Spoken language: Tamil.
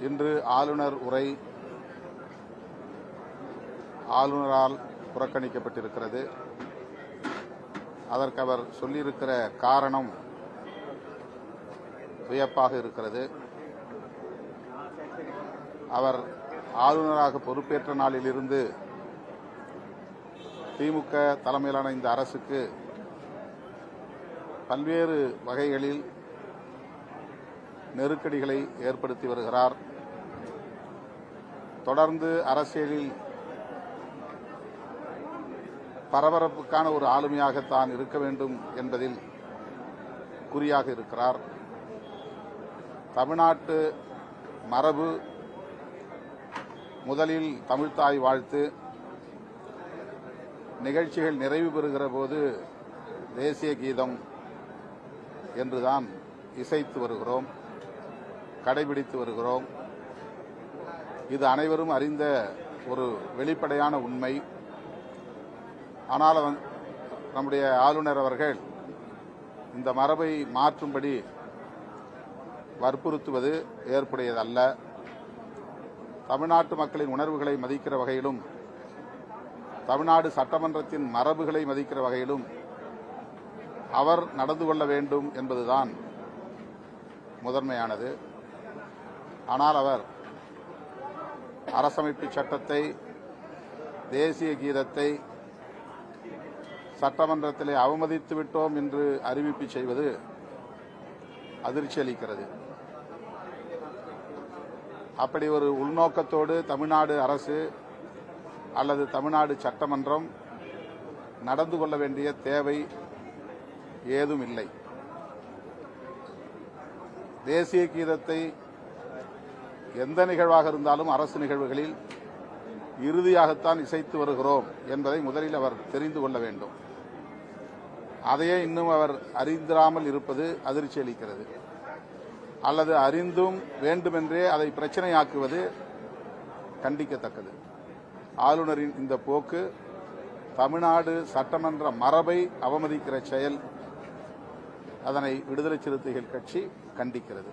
இன்று ஆளுநர் உரை ஆளுநரால் புறக்கணிக்கப்பட்டிருக்கிறது. அதற்கு அவர் சொல்லியிருக்கிற காரணம் வியப்பாக இருக்கிறது. அவர் ஆளுநராக பொறுப்பேற்ற நாளிலிருந்து திமுக தலைமையிலான இந்த அரசுக்கு பல்வேறு வகைகளில் நெருக்கடிகளை ஏற்படுத்தி வருகிறார். தொடர்ந்து அரசியலில் பரபரப்புக்கான ஒரு ஆளுமையாக தான் இருக்க வேண்டும் என்பதில் குறியாக இருக்கிறார். தமிழ்நாட்டு மரபு முதலில் தமிழ்தாய் வாழ்த்து. நிகழ்ச்சிகள் நிறைவு பெறுகிற போது தேசிய கீதம் என்றுதான் இசைத்து வருகிறோம் கடைபிடித்து வருகிறோம். இது அனைவரும் அறிந்த ஒரு வெளிப்படையான உண்மை. ஆனால் அவன் நம்முடைய ஆளுநர் அவர்கள் இந்த மரபை மாற்றும்படி வற்புறுத்துவது ஏற்புடையதல்ல. தமிழ்நாட்டு மக்களின் உணர்வுகளை மதிக்கிற வகையிலும் தமிழ்நாடு சட்டமன்றத்தின் மரபுகளை மதிக்கிற வகையிலும் அவர் நடந்து கொள்ள வேண்டும் என்பதுதான் முதன்மையானது. ஆனால் அவர் அரசமைப்பு சட்டத்தை தேசிய கீதத்தை சட்டமன்றத்திலே அவமதித்து விட்டோம் என்று அறிவிப்பு செய்வது அதிர்ச்சி அளிக்கிறது. அப்படி ஒரு உள்நோக்கத்தோடு தமிழ்நாடு அரசு அல்லது தமிழ்நாடு சட்டமன்றம் நடந்து கொள்ள வேண்டிய தேவை ஏதும் இல்லை தேசிய கீதத்தை எந்த நிகழ்வாக இருந்தாலும் அரசு நிகழ்வுகளில் இறுதியாகத்தான் இசைத்து வருகிறோம் என்பதை முதலில் அவர் தெரிந்து கொள்ள வேண்டும். அதையே இன்னும் அவர் அறிந்திராமல் இருப்பது அதிர்ச்சி அளிக்கிறது. அல்லது அறிந்தும் வேண்டுமென்றே அதை பிரச்சனையாக்குவது கண்டிக்கத்தக்கது. ஆளுநரின் இந்த போக்கு தமிழ்நாடு சட்டமன்ற மரபை அவமதிக்கிற செயல் அதனை விடுதலை சிறுத்தைகள் கட்சி கண்டிக்கிறது.